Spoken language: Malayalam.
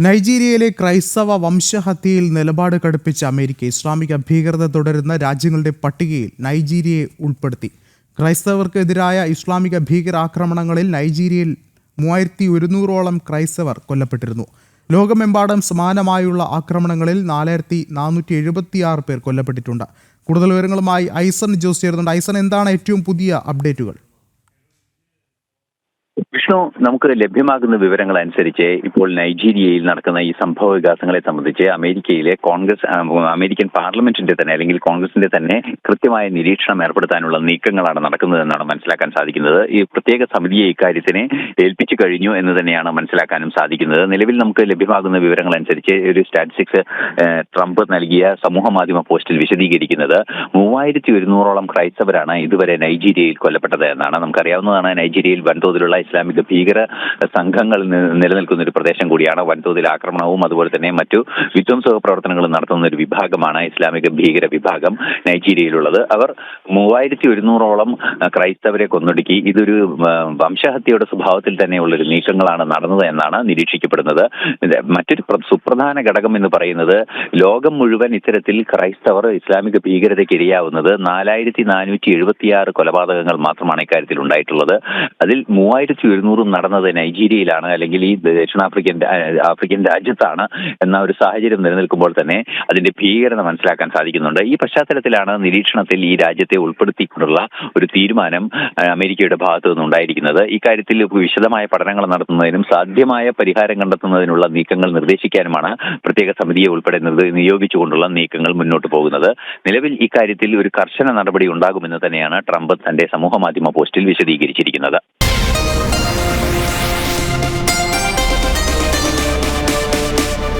നൈജീരിയയിലെ ക്രൈസ്തവ വംശഹത്യയിൽ നിലപാട് കടുപ്പിച്ച അമേരിക്ക ഇസ്ലാമിക ഭീകരത തുടരുന്ന രാജ്യങ്ങളുടെ പട്ടികയിൽ നൈജീരിയയെ ഉൾപ്പെടുത്തി. ക്രൈസ്തവർക്കെതിരായ ഇസ്ലാമിക ഭീകരാക്രമണങ്ങളിൽ നൈജീരിയയിൽ മൂവായിരത്തി ഒരുന്നൂറോളം ക്രൈസ്തവർ കൊല്ലപ്പെട്ടിരുന്നു. ലോകമെമ്പാടും സമാനമായുള്ള ആക്രമണങ്ങളിൽ നാലായിരത്തി നാനൂറ്റി എഴുപത്തിയാറ് പേർ കൊല്ലപ്പെട്ടിട്ടുണ്ട്. കൂടുതൽ വിവരങ്ങളുമായി ഐസൺ ജോസ് ചേരുന്നുണ്ട്. ഐസൺ എന്താണ് ഏറ്റവും പുതിയ അപ്ഡേറ്റുകൾ? വിഷ്ണു നമുക്ക് ലഭ്യമാകുന്ന വിവരങ്ങൾ അനുസരിച്ച് ഇപ്പോൾ നൈജീരിയയിൽ നടക്കുന്ന ഈ സംഭവ വികാസങ്ങളെ സംബന്ധിച്ച് അമേരിക്കയിലെ കോൺഗ്രസ് അമേരിക്കൻ പാർലമെന്റിന്റെ തന്നെ അല്ലെങ്കിൽ കോൺഗ്രസിന്റെ തന്നെ കൃത്യമായ നിരീക്ഷണം ഏർപ്പെടുത്താനുള്ള നീക്കങ്ങളാണ് നടക്കുന്നതെന്നാണ് മനസ്സിലാക്കാൻ സാധിക്കുന്നത്. ഈ പ്രത്യേക സമിതിയെ ഇക്കാര്യത്തിനെ ഏൽപ്പിച്ചു കഴിഞ്ഞു എന്ന് തന്നെയാണ് മനസ്സിലാക്കാനും സാധിക്കുന്നത്. നിലവിൽ നമുക്ക് ലഭ്യമാകുന്ന വിവരങ്ങൾ അനുസരിച്ച് ഒരു സ്റ്റാറ്റിസ്റ്റിക്സ് ട്രംപ് നൽകിയ സമൂഹ മാധ്യമ പോസ്റ്റിൽ വിശദീകരിക്കുന്നത് മൂവായിരത്തി ഒരുന്നൂറോളം ക്രൈസ്തവരാണ് ഇതുവരെ നൈജീരിയയിൽ കൊല്ലപ്പെട്ടത് എന്നാണ് നമുക്കറിയാവുന്നതാണ്. നൈജീരിയയിൽ വൻതോതിലുള്ള ഇസ്ലാമിക ഭീകര സംഘങ്ങൾ നിലനിൽക്കുന്ന ഒരു പ്രദേശം കൂടിയാണ്. വൻതോതിൽ ആക്രമണവും അതുപോലെ തന്നെ മറ്റു വിധ്വംസക പ്രവർത്തനങ്ങളും നടത്തുന്ന ഒരു വിഭാഗമാണ് ഇസ്ലാമിക ഭീകര വിഭാഗം നൈജീരിയയിലുള്ളത്. അവർ മൂവായിരത്തി ഒരുന്നൂറോളം ക്രൈസ്തവരെ കൊന്നൊടുക്കി. ഇതൊരു വംശഹത്യയുടെ സ്വഭാവത്തിൽ തന്നെയുള്ള ഒരു നീക്കങ്ങളാണ് നടന്നത് എന്നാണ് നിരീക്ഷിക്കപ്പെടുന്നത്. മറ്റൊരു പ്ര- സുപ്രധാന ഘടകം എന്ന് പറയുന്നത് ലോകം മുഴുവൻ ഇത്തരത്തിൽ ക്രൈസ്തവർ ഇസ്ലാമിക ഭീകരതയ്ക്ക് ഇരയാവുന്നത് നാലായിരത്തി നാനൂറ്റി എഴുപത്തിയാറ് കൊലപാതകങ്ങൾ മാത്രമാണ് ഇക്കാര്യത്തിൽ ഉണ്ടായിട്ടുള്ളത് അതിൽ മൂവായിരത്തി ഒരുന്നൂറും നടന്നത് നൈജീരിയയിലാണ് അല്ലെങ്കിൽ ഈ ദക്ഷിണാഫ്രിക്കൻ ആഫ്രിക്കൻ രാജ്യത്താണ് എന്ന ഒരു സാഹചര്യം നിലനിൽക്കുമ്പോൾ തന്നെ അതിന്റെ ഭീകരത മനസ്സിലാക്കാൻ സാധിക്കുന്നുണ്ട്. ഈ പശ്ചാത്തലത്തിലാണ് നിരീക്ഷണത്തിൽ ഈ രാജ്യത്തെ ഉൾപ്പെടുത്തിക്കൊണ്ടുള്ള ഒരു തീരുമാനം അമേരിക്കയുടെ ഭാഗത്തു നിന്നുണ്ടായിരിക്കുന്നത്. ഇക്കാര്യത്തിൽ വിശദമായ പഠനങ്ങൾ നടത്തുന്നതിനും സാധ്യമായ പരിഹാരം കണ്ടെത്തുന്നതിനുള്ള നീക്കങ്ങൾ നിർദ്ദേശിക്കാനുമാണ് പ്രത്യേക സമിതിയെ ഉൾപ്പെടെ നിയോഗിച്ചുകൊണ്ടുള്ള നീക്കങ്ങൾ മുന്നോട്ട് പോകുന്നത്. നിലവിൽ ഇക്കാര്യത്തിൽ ഒരു കർശന നടപടി ഉണ്ടാകുമെന്ന് തന്നെയാണ് ട്രംപ് തന്റെ സമൂഹ മാധ്യമ പോസ്റ്റിൽ വിശദീകരിച്ചിരിക്കുന്നത്.